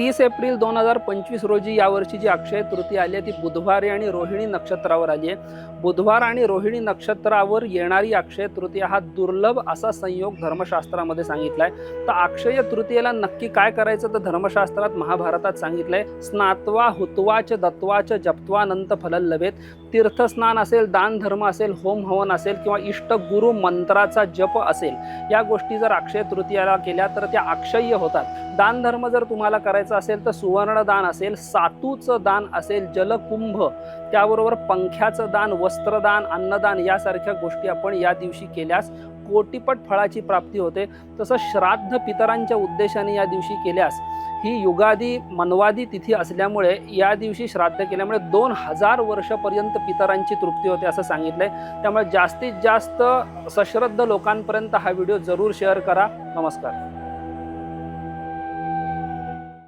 तीस एप्रिल दोन हजार पंचवीस रोजी यावर्षी जी अक्षय तृतीया आली आहे ती बुधवारी आणि रोहिणी नक्षत्रावर आली आहे. बुधवार आणि रोहिणी नक्षत्रावर येणारी अक्षय तृतीया हा दुर्लभ असा संयोग धर्मशास्त्रामध्ये सांगितला आहे तर अक्षय तृतीयेला नक्की काय करायचं तर धर्मशास्त्रात महाभारतात सांगितलं आहे स्नात्वा हुत्वाच दत्वाच जप्त्वानंत फलल्लभेत तीर्थस्नान असेल दान धर्म असेल होम हवन असेल किंवा इष्ट गुरु मंत्राचा जप असेल या गोष्टी जर अक्षय तृतीयाला केल्या तर त्या अक्षय्य होतात. दानधर्म जर तुम्हाला करायचं असेल तर सुवर्णदान असेल सातूचं दान असेल जलकुंभ त्याबरोबर पंख्याचं दान वस्त्रदान अन्नदान यासारख्या गोष्टी आपण या दिवशी केल्यास कोटीपट फळाची प्राप्ती होते. तसं श्राद्ध पितरांच्या उद्देशाने या दिवशी केल्यास ही युगादी मनवादी तिथी असल्यामुळे या दिवशी श्राद्ध केल्यामुळे दोन हजार वर्षापर्यंत पितरांची तृप्ती होते असं सांगितलं आहे त्यामुळे जास्तीत जास्त सश्रद्ध लोकांपर्यंत हा व्हिडिओ जरूर शेअर करा. नमस्कार.